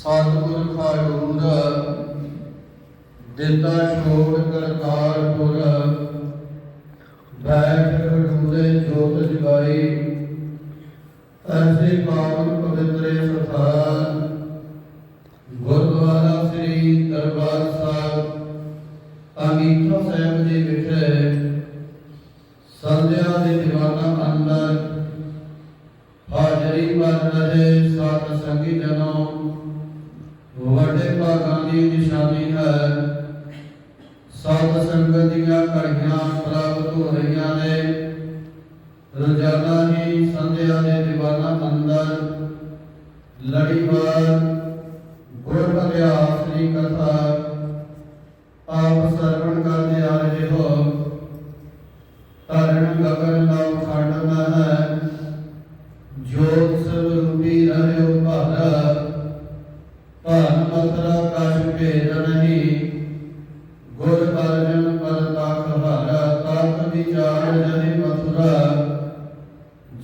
ਸਤਿਗੁਰ ਖਾਲੂਰ ਦਿੱਤਾ ਛੋੜ ਕਰਤਾਰਪੁਰ, ਬੈਠ ਖਡੂਰੇ ਜੋਤ ਜਗਾਈ। ਐਸੇ ਪਾਵਨ ਪਵਿੱਤਰੇ ਸਥਾਨ, ਗੁਰਦੁਆਰਾ ਸ੍ਰੀ ਦਰਬਾਰ ਸਾਹਿਬ ਅਮੀਠੋ ਸਾਹਿਬ ਜੀ ਵਿਖੇ ਸੰਧਿਆ ਦੇ ਦੀਵਾਨਾ ਅੰਦਰ ਹਾਜ਼ਰੀ ਭਰ ਰਹੇ ਸਤ ਸੰਗੀ ਜਨੋ ਦੀ ਨਿਸ਼ਾਨੀ ਹੈ। ਸਤ ਸੰਗਤ ਦੀਆਂ ਘੜੀਆਂ ਪ੍ਰਾਪਤ ਹੋ ਰਹੀਆਂ ਨੇ। ਰੋਜ਼ਾਨਾ ਹੀ ਸੰਧਿਆ ਦੇ ਦੀਵਾਨਾ ਅੰਦਰ ਲੜੀਵਾਰ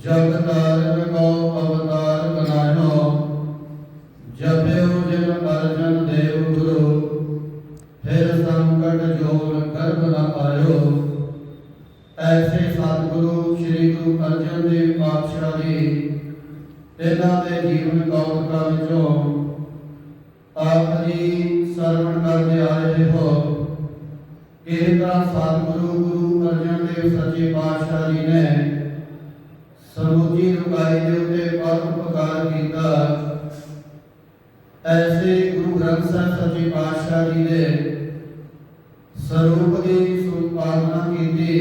ਜਗ ਤਾਰਨ ਕੋ ਅਵਤਾਰ ਬਨਾਇਓ ਜਪਿਓ ਜਿਨ ਅਰਜਨ ਦੇਵ ਗੁਰੂ। ਫਿਰ ਸੰਕਟ ਜੋਗ ਗਰਭ ਨ ਆਇਓ ਐਸੇ ਸਤਿਗੁਰੂ ਸ੍ਰੀ ਗੁਰੂ ਅਰਜਨ ਦੇਵ ਪਾਤਸ਼ਾਹ ਜੀ ਇਹਨਾਂ ਦੇ ਜੀਵਨ ਕੌਤਕਾਂ ਵਿੱਚੋਂ ਆਪ ਜੀ ਸਰਵਣ ਕਰਦੇ ਆ ਹੋ। ਇਹ ਤਰ੍ਹਾਂ ਸਤਿਗੁਰੂ ਗੁਰੂ ਅਰਜਨ ਦੇਵ ਸੱਚੇ ਪਾਤਸ਼ਾਹ ਜੀ ਨੇ ਸਮੁੱਚੀ ਲੁਕਾਈ ਦੇ ਉੱਤੇ ਪਰਉਪਕਾਰ ਕੀਤਾ। ਐਸੇ ਗੁਰੂ ਗ੍ਰੰਥ ਸਾਹਿਬ ਸੱਚੇ ਪਾਤਸ਼ਾਹ ਜੀ ਦੇ ਸਰੂਪ ਦੀ ਸੁਪਾਲਨਾ ਕੀਤੀ।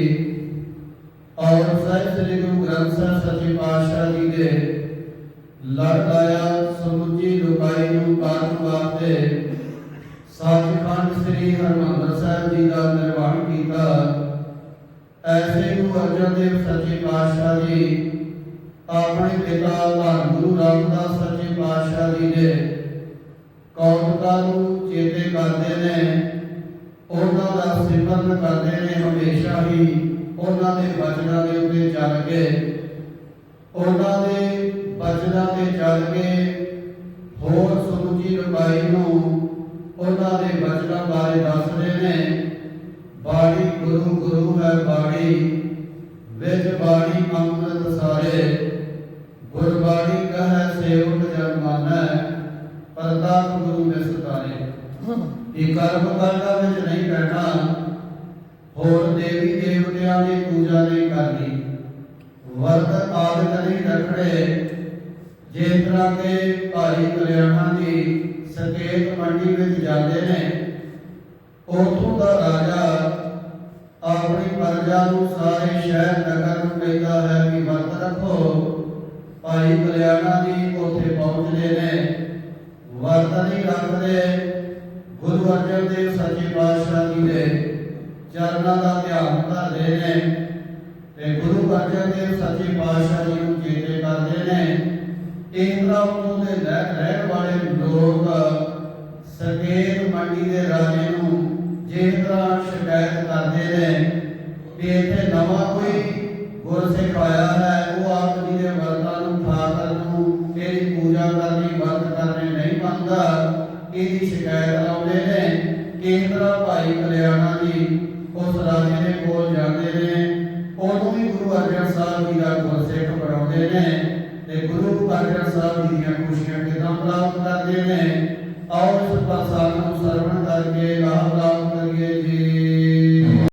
ਔਰ ਸਾਹਿਬ ਸ੍ਰੀ ਗੁਰੂ ਗ੍ਰੰਥ ਸਾਹਿਬ ਸੱਚੇ ਪਾਤਸ਼ਾਹ ਜੀ ਦੇ ਲੜ ਆਇਆ ਸਮੁੱਚੀ ਲੁਕਾਈ ਨੂੰ ਕਾਰਨ ਵਾਸਤੇ ਸੱਚਖੰਡ ਸ੍ਰੀ ਹਰਿਮੰਦਰ ਸਾਹਿਬ ਜੀ ਦਾ ਨਿਰਮਾਣ ਕੀਤਾ। ਐਸੇ ਗੁਰੂ ਅਰਜਨ ਦੇਵ ਸੱਚੇ ਪਾਤਸ਼ਾਹ ਜੀ ਆਪਣੇ ਪਿਤਾ ਧੰਨ ਗੁਰੂ ਰਾਮਦਾਸ ਸੱਚੇ ਪਾਤਸ਼ਾਹ ਜੀ ਦੇ ਕੌਤਕਾਂ ਨੂੰ ਚੇਤੇ ਕਰਦੇ ਨੇ, ਉਹਨਾਂ ਦਾ ਸਿਮਰਨ ਕਰਦੇ ਨੇ, ਹਮੇਸ਼ਾ ਹੀ ਉਹਨਾਂ ਦੇ ਬਚਨਾਂ ਦੇ ਉੱਤੇ ਚੱਲ ਕੇ, ਉਹਨਾਂ ਦੇ ਬਚਨਾਂ ਤੇ ਚੱਲ ਕੇ ਹੋਰ ਸਮੁੱਚੀ ਲੁਕਾਈ ਨੂੰ ਉਹਨਾਂ ਦੇ ਬਚਨਾਂ ਬਾਰੇ ਦੱਸਦੇ ਨੇ। ਬਾਣੀ ਗੁਰੂ ਗੁਰੂ ਹੈ ਬਾਣੀ। ਇਹ ਕਰਮ ਕਰਦਾ ਵਿੱਚ ਨਹੀਂ ਬੈਠਾ, ਹੋਰ ਦੇਵੀ ਦੇਵਤਿਆਂ ਦੀ ਪੂਜਾ ਨਹੀਂ ਕਰਨੀ। ਵਰਤ ਆਦਿ ਨਹੀਂ ਰੱਖੜੇ ਜੇ ਤਰ੍ਹਾਂ ਕੇ ਭਾਈ ਕਲਿਆਣਾਂ ਦੀ ਸੰਕੇਤ ਮੰਡੀ ਵਿੱਚ ਜਾਂਦੇ ਨੇ, ਉਥੋਂ ਦਾ ਰਾਜਾ ਆਪਣੀ ਪ੍ਰਜਾ ਨੂੰ ਸਾਰੇ ਸ਼ਹਿਰ, ਨਗਰ ਨੂੰ ਕਹਿੰਦਾ ਹੈ ਕਿ ਵਰਤ ਰੱਖੋ। ਭਾਈ ਕਲਿਆਣਾ ਦੀ ਉੱਥੇ ਪਹੁੰਚਦੇ ਨੇ, ਵਰਤ ਨਹੀਂ ਰੱਖਦੇ। ਗੁਰੂ ਅਰਜਨ ਦੇਵ ਸੱਚੇ ਪਾਤਸ਼ਾਹ ਜੀ ਦੇ ਚਰਨਾਂ ਦਾ ਧਿਆਨ ਧਰਦੇ ਨੇ ਤੇ ਗੁਰੂ ਅਰਜਨ ਦੇਵ ਸੱਚੇ ਪਾਤਸ਼ਾਹ ਜੀ ਨੂੰ ਚੇਤੇ ਕਰਦੇ ਨੇ। ਇਸ ਤਰ੍ਹਾਂ ਉਦੋਂ ਦੇ ਰਹਿ ਰਹਿਣ ਵਾਲੇ ਲੋਕ ਸੰਕੇਤ ਮੰਡੀ ਦੇ ਰਾਜੇ ਨੂੰ ਜਿਸ ਤਰ੍ਹਾਂ ਸ਼ਿਕਾਇਤ ਕਰਦੇ ਨੇ ਕਿ ਇੱਥੇ ਨਵਾਂ ਕੋਈ ਗੁਰਸਿੱਖ ਆਇਆ ਹੈ, ਉਹ ਆਪ ਜੀ ਦੇ ਵਰਤਾਂ ਨੂੰ ਠਾਕਰ ਨੂੰ ਤੇਰੀ ਪੂਜਾ ਕਰਨੀ, ਵਰਤ ਕਰਨੇ ਨਹੀਂ ਮੰਨਦਾ। ਇਹਦੀ ਸ਼ਿਕਾਇਤ ਲਾਉਂਦੇ ਨੇ ਕਿਸ ਤਰ੍ਹਾਂ ਭਾਈ ਕਲਿਆਣਾ ਜੀ ਉਸ ਰਾਜੇ ਦੇ ਕੋਲ ਜਾਂਦੇ ਨੇ। ਉਹਨੂੰ ਵੀ ਗੁਰੂ ਅਰਜਨ ਸਾਹਿਬ ਜੀ ਦਾ ਗੁਰਸਿੱਖ ਬਣਾਉਂਦੇ ਨੇ ਤੇ ਗੁਰੂ ਅਰਜਨ ਸਾਹਿਬ ਜੀ ਦੀਆਂ ਖੁਸ਼ੀਆਂ ਕਿਦਾਂ ਪ੍ਰਾਪਤ ਕਰਦੇ ਨੇ, ਆਓ ਇਸ ਪ੍ਰਸਾਦ ਨੂੰ ਸਰਵਣ ਕਰਕੇ ਲਾਭ